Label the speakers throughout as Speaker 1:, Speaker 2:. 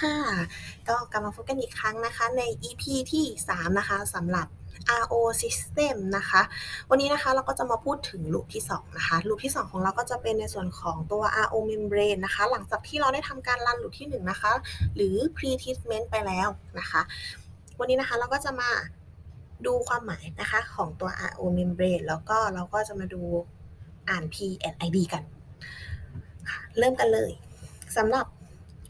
Speaker 1: ค่ะ ก็กลับมาพบกันอีกครั้งนะคะใน EP ที่ 3 นะคะสำหรับ RO System นะคะ วันนี้นะคะเราก็จะมาพูดถึง loop ที่ 2 นะคะ loop ที่ 2 ของเราก็จะเป็นในส่วนของตัว RO membrane นะคะ หลังจากที่เราได้ทำการรัน loop ที่ 1 นะคะ หรือ pre treatment ไปแล้วนะคะ วันนี้นะคะเราก็จะมาดูความหมายนะคะของตัว RO membrane แล้วก็เราก็จะมาดูอ่าน P and ID กัน เริ่มกันเลยสำหรับ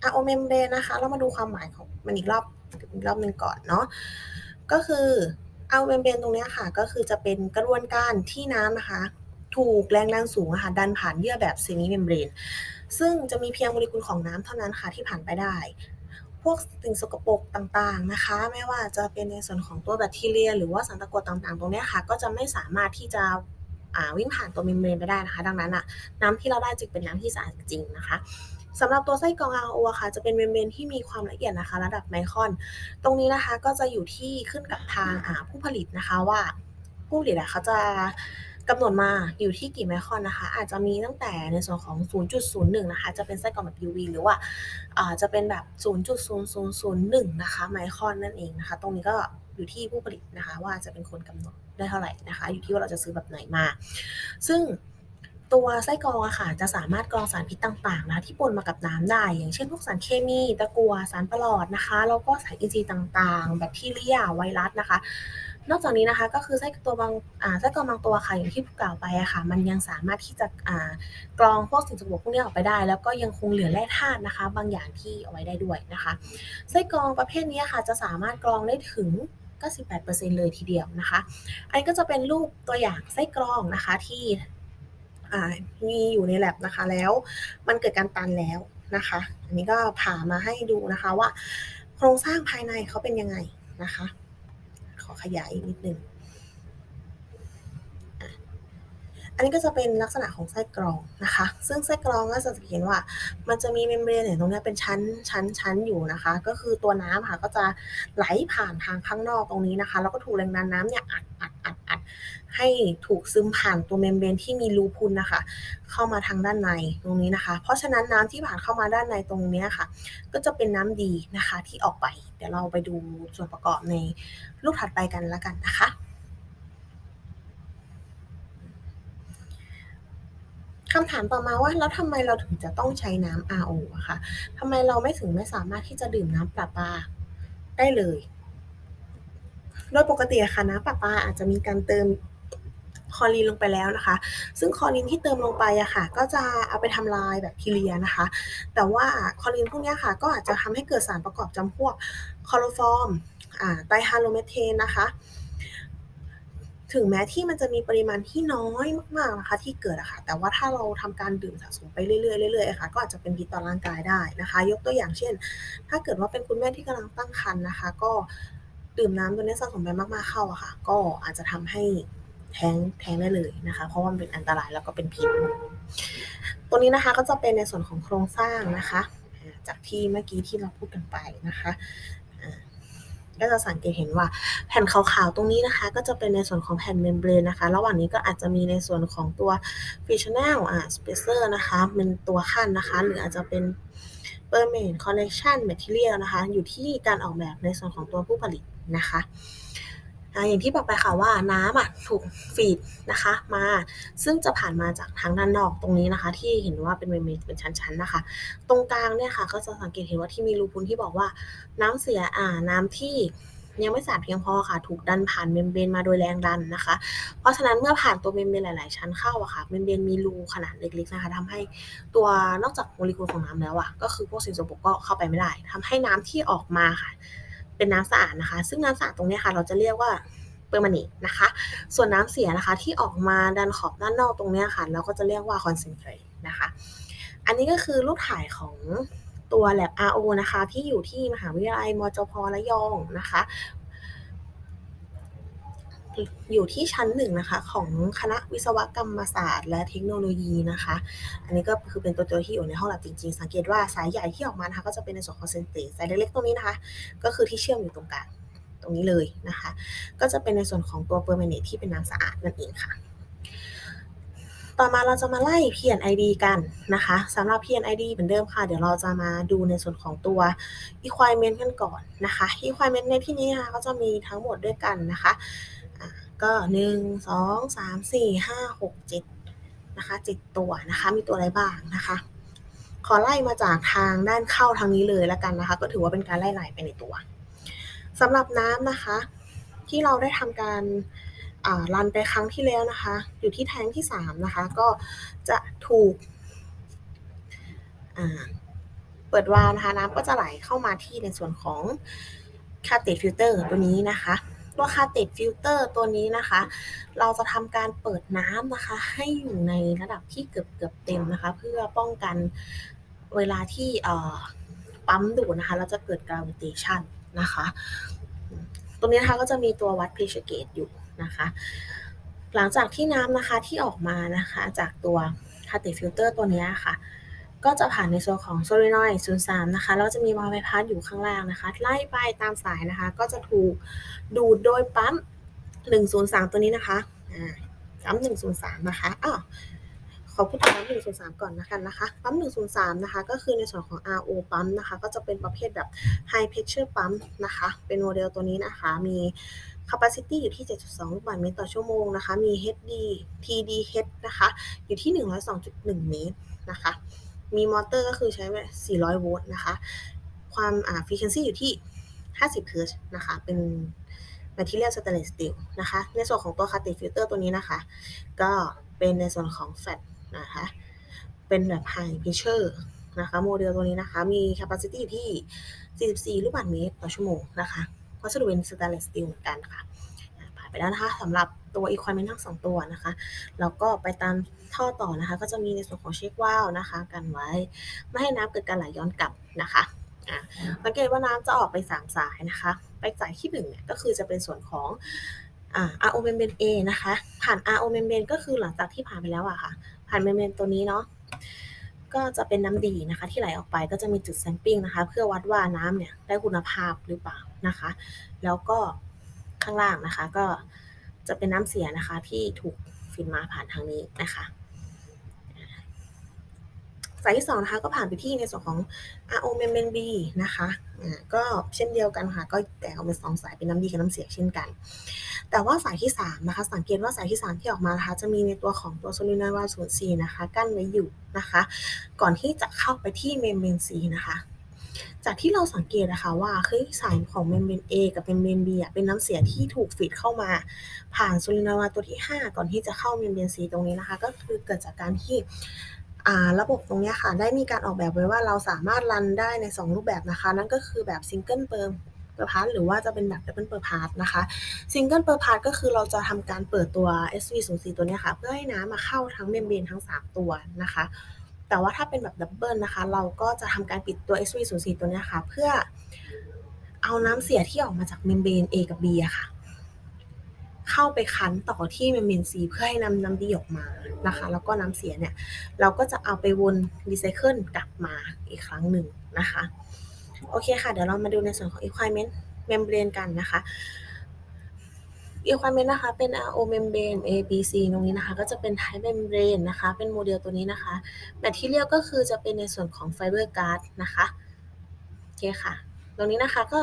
Speaker 1: RO membrane นะคะ เรามาดูความหมายของมันอีกรอบอีกรอบหนึ่งก่อนเนาะก็คือ RO membrane ตรงนี้ค่ะ ก็คือจะเป็นกระบวนการที่น้ำนะคะ ถูกแรงดันสูงค่ะดันผ่านเยื่อแบบ semi membrane ซึ่งจะมีเพียงโมเลกุลของน้ำเท่านั้นค่ะที่ผ่านไปได้ พวกสิ่งสกปรกต่างๆนะคะ ไม่ว่าจะเป็นในส่วนของตัวแบคทีเรีย หรือว่าสารตะกั่วต่างๆ ตรงนี้ค่ะ ก็จะไม่สามารถที่จะวิ่งผ่านตัวเมมเบรนไปได้นะคะ ดังนั้นอะน้ำที่เราได้จึงเป็นน้ำที่สะอาดจริงๆนะคะ สำหรับตัวไส้กรอง RO ค่ะ จะเป็นเมมเบรนที่มีความละเอียดนะคะ ระดับไมครอน ตรงนี้นะคะก็จะอยู่ที่ขึ้นกับทางผู้ผลิตนะคะว่าผู้ผลิตเขาจะกำหนดมาอยู่ที่กี่ไมครอนนะคะ อาจจะมีตั้งแต่ในส่วนของ 0.01 นะคะ จะเป็นไส้กรองแบบ UV หรือว่าจะเป็นแบบ 0.0001 นะคะไมครอนนั่นเองนะคะ ตรงนี้ก็อยู่ที่ผู้ผลิตนะคะ ว่าจะเป็นคนกำหนดได้เท่าไหร่นะคะ อยู่ที่ว่าเราจะซื้อแบบไหนมา ซึ่ง ตัวไส้กรองอะค่ะจะสามารถกรองสารพิษต่างๆนะที่ปนมากับน้ำได้ อย่างเช่นพวกสารเคมีตะกัวสารปลอดนะคะแล้วก็สารอินทรีย์ต่างๆ แบคทีเรียไวรัสนะคะ นอกจากนี้นะคะก็คือไส้ตัวบางไส้กรองบางตัวค่ะอย่างที่กล่าวไปอะค่ะ มันยังสามารถที่จะกรองพวกสิ่งสกปรกพวกนี้ออกไปได้ แล้วก็ยังคงเหลือแร่ธาตุนะคะ บางอย่างที่เอาไว้ได้ด้วยนะคะไส้กรองประเภทนี้ค่ะจะสามารถกรองได้ถึง98%เลยทีเดียวนะคะ อันนี้ก็จะเป็นรูปตัวอย่างไส้กรองนะคะที่ มีอยู่ในแ lab นะคะ แล้วมันเกิดการตันแล้วนะคะ อันนี้ก็ผ่ามาให้ดูนะคะว่า โครงสร้างภายในเขาเป็นยังไงนะคะ ขอขยายอีกนิดนึง อันนี้ก็จะเป็นลักษณะของไส้กรองนะคะ ซึ่งไส้กรองก็จะเห็นว่า มันจะมีเมมเบรนเนี่ยตรงนี้เป็นชั้นชั้นชั้นอยู่นะคะ ก็คือตัวน้ำค่ะก็จะไหลผ่านทางข้างนอกตรงนี้นะคะ แล้วก็ถูกแรงดันน้ำเนี่ยอัดอัดอัดอัด ให้ถูกซึมผ่านตัวเมมเบรนที่มีรูพุนนะคะ เข้ามาทางด้านในตรงนี้นะคะ เพราะฉะนั้นน้ำที่ผ่านเข้ามาด้านในตรงนี้ค่ะ ก็จะเป็นน้ำดีนะคะที่ออกไป เดี๋ยวเราไปดูส่วนประกอบในรูปถัดไปกันล้วกันนะคะคำถามต่อมาว่าแล้วทำไมเราถึงจะต้องใช้น้ำ RO อะคะทำไมเราไม่ถึงไม่สามารถที่จะดื่มน้ำประปาได้เลย โดยปกติค่ะน้ำประปาอาจจะมีการเติมคอลีนลงไปแล้วนะคะ ซึ่งคอลีนที่เติมลงไปอะค่ะ ก็จะเอาไปทำลายแบคทีเรียนะคะ แต่ว่าคอลีนพวกนี้ค่ะ ก็อาจจะทำให้เกิดสารประกอบจำพวกคอโรฟอร์มไตฮาโลเมเทนนะคะ ถึงแม้ที่มันจะมีปริมาณที่น้อยมากๆนะคะ ที่เกิดอะค่ะ แต่ว่าถ้าเราทำการดื่มสะสมไปเรื่อยๆเรื่อยๆค่ะ ก็อาจจะเป็นพิษต่อร่างกายได้นะคะ ยกตัวอย่างเช่น ถ้าเกิดว่าเป็นคุณแม่ที่กำลังตั้งครรภ์นะคะ ก็ ดื่มน้ำตัวนี้สะสมไปมากๆเข้าอะค่ะ ก็อาจจะทำให้แท้งแท้งได้เลยนะคะ เพราะว่ามันเป็นอันตรายแล้วก็เป็นพิษตัวนี้นะคะก็จะเป็นในส่วนของโครงสร้างนะคะ จากที่เมื่อกี้ที่เราพูดกันไปนะคะก็จะสังเกตเห็นว่าแผ่นขาวๆตรงนี้นะคะ ก็จะเป็นในส่วนของแผ่นเมมเบรนนะคะ ระหว่างนี้ก็อาจจะมีในส่วนของตัวฟิชช i น n อ่าสเปเซอร์นะคะเป็นตัวขั้นนะคะ หรืออาจจะเป็นเปอร์เมนคอนเนคชันแมทเทียลนะคะ อยู่ที่การออกแบบในส่วนของตัวผู้ผลิตนะคะอย่างที่บอกไปค่ะว่าน้ำอะถูกฟีดนะคะมาซึ่งจะผ่านมาจากทางด้านนอกตรงนี้นะคะ ที่เห็นว่าเป็นเมมเบนเป็นชั้นๆนะคะ ตรงกลางเนี่ยค่ะ ก็จะสังเกตเห็นว่าที่มีรูพุนที่บอกว่าน้ำเสียอ่าน้ำที่ยังไม่สะอาดเพียงพอค่ะ ถูกดันผ่านเมมเบรนมาโดยแรงดันนะคะ เพราะฉะนั้นเมื่อผ่านตัวเมมเบรนหลาย ๆ ชั้นเข้าอะค่ะเมมเบรนมีรูขนาดเล็ก ๆ นะคะทำให้ตัวนอกจากโมเลกุลของน้ำแล้วอะก็คือพวกสิ่งสกปรกก็เข้าไปไม่ได้ทำให้น้ำที่ออกมาค่ะ เป็นน้ำสะอาดนะคะ ซึ่งน้ำสะอาดตรงนี้ค่ะเราจะเรียกว่าเปอร์มานินะคะ ส่วนน้ำเสียนะคะที่ออกมาดันขอบด้านนอกตรงนี้ค่ะ เราก็จะเรียกว่าคอนเซนเทรตนะคะ อันนี้ก็คือรูปถ่ายของตัว lab RO นะคะ ที่อยู่ที่มหาวิทยาลัยมจพระยองนะคะ อยู่ที่ชั้นหนึ่งนะคะ ของคณะวิศวกรรมศาสตร์ และเทคโนโลยีนะคะ อันนี้ก็คือเป็นตัวตัวที่อยู่ในห้องแลบจริงๆ สังเกตว่าสายใหญ่ที่ออกมานะคะก็จะเป็นในส่วนของเซนเตสายเล็กๆตรงนี้นะคะ ก็คือที่เชื่อมอยู่ตรงกลางตรงนี้เลยนะคะ ก็จะเป็นในส่วนของตัวเปอร์เมเนตที่เป็นน้ำสะอาดนั่นเองค่ะต่อมาเราจะมาไล่ P.N.I.D กันนะคะสำหรับ P.N.I.D เหมือนเดิมค่ะ เดี๋ยวเราจะมาดูในส่วนของตัว requirement กันก่อนนะคะ requirement ในที่นี้นะคะก็จะมีทั้งหมดด้วยกันนะคะ ก็1 2 3 4 5 6 7นะคะ7ตัวนะคะ มีตัวอะไรบ้างนะคะ ขอไล่มาจากทางด้านเข้าทางนี้เลยแล้วกันนะคะ ก็ถือว่าเป็นการไล่ไหลไปในตัวสำหรับน้ำนะคะ ที่เราได้ทำการรันไปครั้งที่แล้วนะคะ อยู่ที่แทงที่3นะคะ ก็จะถูกเปิดวาล์วนะคะน้ำก็จะไหลเข้ามาที่ในส่วนของคาเตฟิลเตอร์ตัวนี้นะคะ ตัวคาเตฟิลเตอร์ตัวนี้นะคะ เราจะทำการเปิดน้ำนะคะ ให้อยู่ในระดับที่เกือบเกือบเต็มนะคะ เพื่อป้องกันเวลาที่ปั๊มดูดนะคะ เราจะเกิดกราวิเตชันนะคะ ตรงนี้นะคะก็จะมีตัววัดเพชเกตอยู่นะคะ หลังจากที่น้ำนะคะที่ออกมานะคะจากตัวคาติฟิลเตอร์ตัวนี้ค่ะ ก็จะผ่านในโซนของโซลินอย03 นะคะ แล้วจะมีวาล์วไบพาสอยู่ข้างล่างนะคะ ไล่ไปตามสายนะคะ ก็จะถูกดูดโดยปั๊ม 103 ตัวนี้นะคะปั๊ม 103 นะคะ อ้าว ขอพูดถึงปั๊ม 103 ก่อนนะคะนะคะ ปั๊ม 103 นะคะ ก็คือในส่วนของ RO ปั๊มนะคะ ก็จะเป็นประเภทแบบ High Pressure ปั๊มนะคะ เป็นโมเดลตัวนี้นะคะ มี capacity อยู่ที่ 7.2 ลูกบาศก์เมตรต่อชั่วโมงนะคะ มี HD TDH นะคะ อยู่ที่ 102.1 เมตรนะคะ มีมอเตอร์ก็คือใช้400 โวลต์นะคะ ความอ่า frequency อยู่ที่ 50 Hz นะคะ เป็น material stainless steel นะคะ ในส่วนของตัว Cutting filter ตัวนี้นะคะ ก็เป็นในส่วนของ fat นะคะ เป็นแบบ high pressure นะคะ โมเดลตัวนี้นะคะ มี capacity อยู่ที่ 44 ลูกบาศก์เมตรต่อชั่วโมงนะคะ วัสดุเป็นสแตนเลสสตีลเหมือนกันค่ะผ่านไปแล้วนะคะสำหรับ ตัวอีควอเมนทั้งสองตัวนะคะแล้วก็ไปตามท่อต่อนะคะ ก็จะมีในส่วนของเช็ควาลนะคะ กันไว้ ไม่ให้น้ำเกิดการไหลย้อนกลับนะคะสังเกตว่าน้ำจะออกไป 3 สายนะคะ ไปสายที่1เนี่ยก็คือจะเป็นส่วนของอ่า RO membrane A นะคะ ผ่าน RO membrane ก็คือหลังจากที่ผ่านไปแล้วอะค่ะ ผ่าน membrane ตัวนี้เนาะก็จะเป็นน้ำดีนะคะ ที่ไหลออกไปก็จะมีจุดแซมปิ้งนะคะ เพื่อวัดว่าน้ำเนี่ยได้คุณภาพหรือเปล่านะคะ แล้วก็ข้างล่างนะคะก็ จะเป็นน้ำเสียนะคะ ที่ถูกฟินมาผ่านทางนี้นะคะสายที่สองนะคะก็ผ่านไปที่ในส่วนของ RO membrane B นะคะก็เช่นเดียวกันค่ะ ก็แตกออกเป็นสองสายเป็นน้ำดีกับน้ำเสียเช่นกัน แต่ว่าสายที่3นะคะ สังเกตว่าสายที่ 3 ที่ออกมานะคะจะมีในตัวของตัวโซลินอยด์วาล์ว0 4นะคะ กั้นไว้อยู่นะคะ ก่อนที่จะเข้าไปที่เมมเบรน C นะคะ จากที่เราสังเกตนะคะว่าเฮ้ยสายของเมมเบรน A กับเมมเบรน B อะเป็นน้ำเสียที่ถูกฟีดเข้ามา ผ่านโซลินอยด์วาตัวที่ 5 ก่อนที่จะเข้าเมมเบรน C ตรงนี้นะคะ ก็คือเกิดจากการที่ระบบตรงนี้ค่ะ ได้มีการออกแบบไว้ว่าเราสามารถรันได้ใน 2 รูปแบบนะคะ นั่นก็คือแบบซิงเกิลเปิร์เปอร์พาร์ทหรือว่าจะเป็นแบบดับเบิลเปอร์พาร์ทนะคะซิงเกิลเปอร์พาร์ทก็คือเราจะทำการเปิดตัว SV04 ตัวนี้ค่ะ เพื่อให้น้ำมาเข้าทั้งเมมเบรนทั้ง 3 ตัวนะคะ แต่ว่าถ้าเป็นแบบดับเบิลนะคะ เราก็จะทำการปิดตัว SV04 ตัวนี้ค่ะ เพื่อเอาน้ำเสียที่ออกมาจากเมมเบรน A กับ B อะค่ะ เข้าไปคั้นต่อที่เมมเบรนซีเพื่อให้นำน้ำดีออกมานะคะ แล้วก็น้ำเสียเนี่ย เราก็จะเอาไปวนรีไซเคิลกลับมาอีกครั้งหนึ่งนะคะ โอเคค่ะ เดี๋ยวเรามาดูในส่วนของ requirement membrane กันนะคะ requirement นะคะเป็น RO membrane A B C ตรงนี้นะคะ ก็จะเป็น type membrane นะคะ เป็นโมเดลตัวนี้นะคะแบตที่เรียกก็คือจะเป็นในส่วนของ fiber guard นะคะโอเคค่ะ ตรงนี้นะคะก็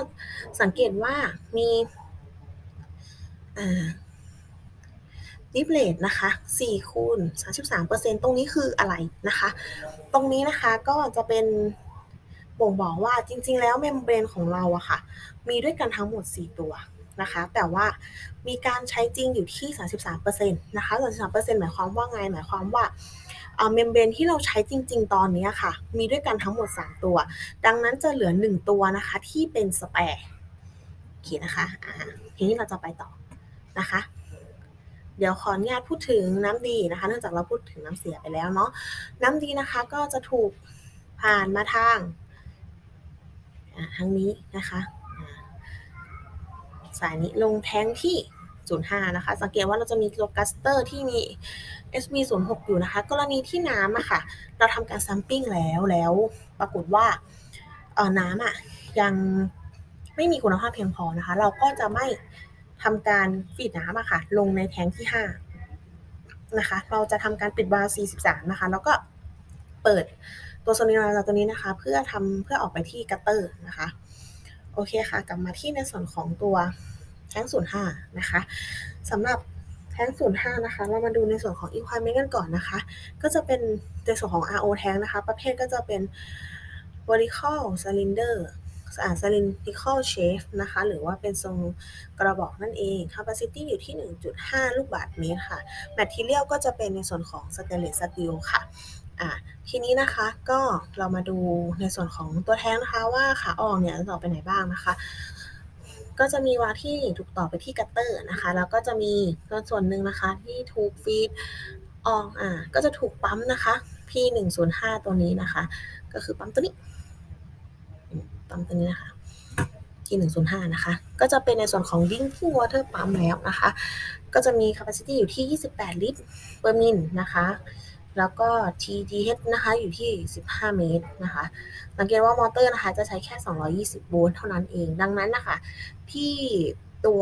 Speaker 1: สังเกตว่ามีดิฟเลทนะคะ4คูณ33%ตรงนี้คืออะไรนะคะ ตรงนี้นะคะก็จะเป็นบ่งบอกว่าจริงๆ แล้วเมมเบรนของเราอะค่ะ มีด้วยกันทั้งหมด 4 ตัว นะคะ แต่ว่ามีการใช้จริงอยู่ที่ 33%นะคะ 33%หมายความว่าไง หมายความว่าเมมเบรนที่เราใช้จริง ๆ ตอนนี้ค่ะ มีด้วยกันทั้งหมด 3 ตัว ดังนั้นจะเหลือ 1 ตัวนะคะที่เป็นสแปร์โอเคนะคะทีนี้เราจะไปต่อนะคะเดี๋ยวขออนุญาตพูดถึงน้ำดีนะคะ เนื่องจากเราพูดถึงน้ำเสียไปแล้วเนาะน้ำดีนะคะก็จะถูกผ่านมาทางทางนี้นะคะ สายนี้ลงแท้งที่ 05 นะคะ สังเกตว่าเราจะมีตัวกัสเตอร์ที่มี SV 06 อยู่นะคะ กรณีที่น้ำอะค่ะ เราทำการซัมปิ้งแล้วแล้วปรากฏว่าน้ำอะยังไม่มีคุณภาพเพียงพอนะคะ เราก็จะไม่ทำการฟีดน้ำอะค่ะ ลงในแทงที่ 5 นะคะ เราจะทำการปิดวาล์ว C13 นะคะ แล้วก็เปิดตัวโซลินอยด์ตัวนี้นะคะ เพื่อทำเพื่อออกไปที่กัตเตอร์นะคะ โอเคค่ะ กลับมาที่ในส่วนของตัวแท้ง05นย์ห้านะคะสำหรับแท้ง05นย์ห้านะคะ เรามาดูในส่วนของ equipment กันก่อนนะคะ ก็จะเป็นในส่วนของ RO tank นะคะ ประเภทก็จะเป็น vertical cylinder อ่า cylindrical shape นะคะ หรือว่าเป็นทรงกระบอกนั่นเอง capacity อยู่ที่ 1.5 ลูกบาศก์เมตรค่ะ material ก็จะเป็นในส่วนของ stainless steel ค่ะ อ่าทีนี้นะคะก็เรามาดูในส่วนของตัวแท้งนะคะว่าขาออกเนี่ยจะต่อไปไหนบ้างนะคะ ก็จะมีวาล์วที่ถูกต่อไปที่กัตเตอร์นะคะแล้วก็จะมีส่วนหนึ่งนะคะที่ถูกฟีดออกอ่าก็จะถูกปั๊มนะคะ P105 ตัวนี้นะคะ ก็คือปั๊มตัวนี้ปั๊มตัวนี้นะคะ P105 นะคะ ก็จะเป็นในส่วนของ drinking water pump แล้วนะคะ ก็จะมี capacity อยู่ที่ 28 ลิตร per min นะคะ แล้วก็ TDH นะคะอยู่ที่ 15 เมตรนะคะสังเกตว่ามอเตอร์นะคะจะใช้แค่ 220 โวลต์เท่านั้นเอง ดังนั้นนะคะที่ตัว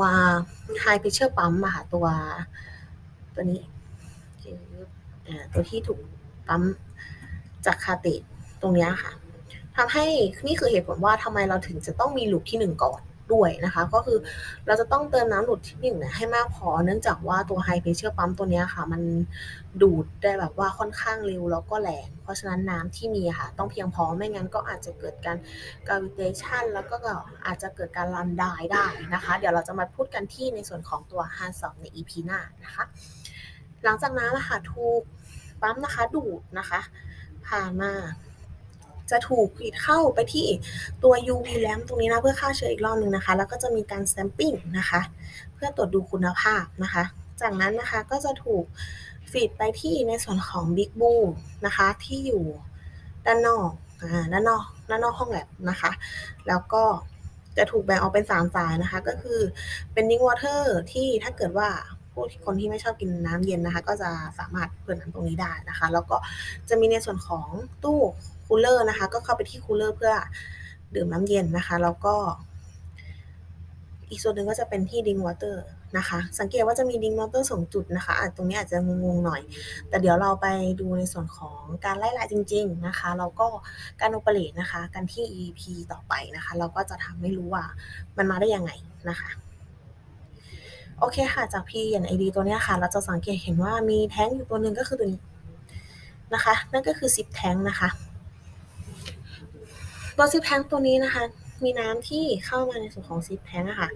Speaker 1: high pressure pump อะค่ะตัวตัวนี้ตัวที่ถูกปั๊มจากคาเตจตรงนี้ค่ะทำให้นี่คือเหตุผลว่าทำไมเราถึงจะต้องมีลูปที่ 1 ก่อน ด้วยนะคะ ก็คือเราจะต้องเติมน้ำหลุดที่1เนี่ยให้มากพอ เนื่องจากว่าตัว high pressure pump ตัวนี้ค่ะ มันดูดได้แบบว่าค่อนข้างเร็วแล้วก็แรง เพราะฉะนั้นน้ำที่มีค่ะ ต้องเพียงพอไม่งั้นก็อาจจะเกิดการ gravitation แล้วก็อาจจะเกิดการ run die ได้นะคะ เดี๋ยวเราจะมาพูดกันที่ในส่วนของตัว HAN2 ใน EP หน้านะคะ หลังจากนั้นะค่ะถูกปั๊มนะคะดูดนะคะผ่านมา จะถูกฟีดเข้าไปที่ตัว UV lamp ตรงนี้นะ เพื่อฆ่าเชื้ออีกรอบหนึ่งนะคะ แล้วก็จะมีการ stamping นะคะ เพื่อตรวจดูคุณภาพนะคะ จากนั้นนะคะก็จะถูกฟีดไปที่ในส่วนของ Big b o o นะคะที่อยู่ด้านนอกอ่าด้านนอกด้านนอกห้องแลบนะคะ แล้วก็จะถูกแบ่งออกเป็น 3 สายนะคะ ก็คือเป็น drink water ที่ถ้าเกิดว่าผู้คนที่ไม่ชอบกินน้ำเย็นนะคะ ก็จะสามารถเปิดน้ำตรงนี้ได้นะคะ แล้วก็จะมีในส่วนของตู้ คูลเลอร์นะคะ ก็เข้าไปที่คูลเลอร์เพื่อดื่มน้ำเย็นนะคะ แล้วก็ อีกส่วนหนึ่งก็จะเป็นที่ drink water นะคะ สังเกตว่าจะมี drink water 2จุดนะคะอาจตรงนี้อาจจะงงๆหน่อย แต่เดี๋ยวเราไปดูในส่วนของการไล่ลายจริง ๆนะคะแล้วก็การ operate นะคะ กันที่ EP ต่อไปนะคะ เราก็จะทำให้รู้ว่ามันมาได้ยังไงนะคะโอเคค่ะ จาก P&ID ตัวนี้ค่ะ เราจะสังเกตเห็นว่ามีแท้งอยู่ตัวหนึ่งก็คือตัวนี้นะคะ นั่นก็คือ zip tank นะคะ ตัว zip tank ตัวนี้นะคะ มีน้ำที่เข้ามาในส่วนของ zip tank อะค่ะ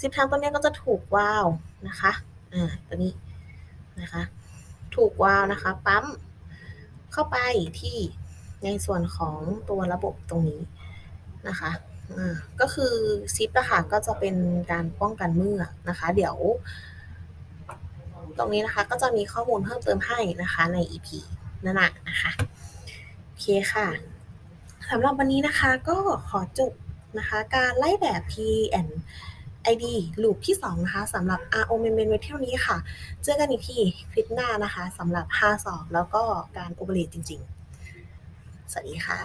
Speaker 1: zip tank ตัวนี้ก็จะถูกวาล์วนะคะอ่าตัวนี้นะคะ ถูกวาล์วนะคะ ปั๊มเข้าไปที่ในส่วนของตัวระบบตรงนี้นะคะอ่าก็คือซิปอะค่ะก็จะเป็นการป้องกันเมื่อนะคะ เดี๋ยว ตรงนี้นะคะก็จะมีข้อมูลเพิ่มเติมให้นะคะใน EP หน้าๆนะคะ โอเคค่ะ สำหรับวันนี้นะคะก็ขอจบนะคะการไล่แบบ P&ID ลูปที่ 2 นะคะสำหรับ RO Main ไว้เท่านี้ค่ะ เจอกันอีกทีคลิปหน้านะคะสำหรับ 5 สอบแล้วก็การโอเปเรตจริง ๆ สวัสดีค่ะ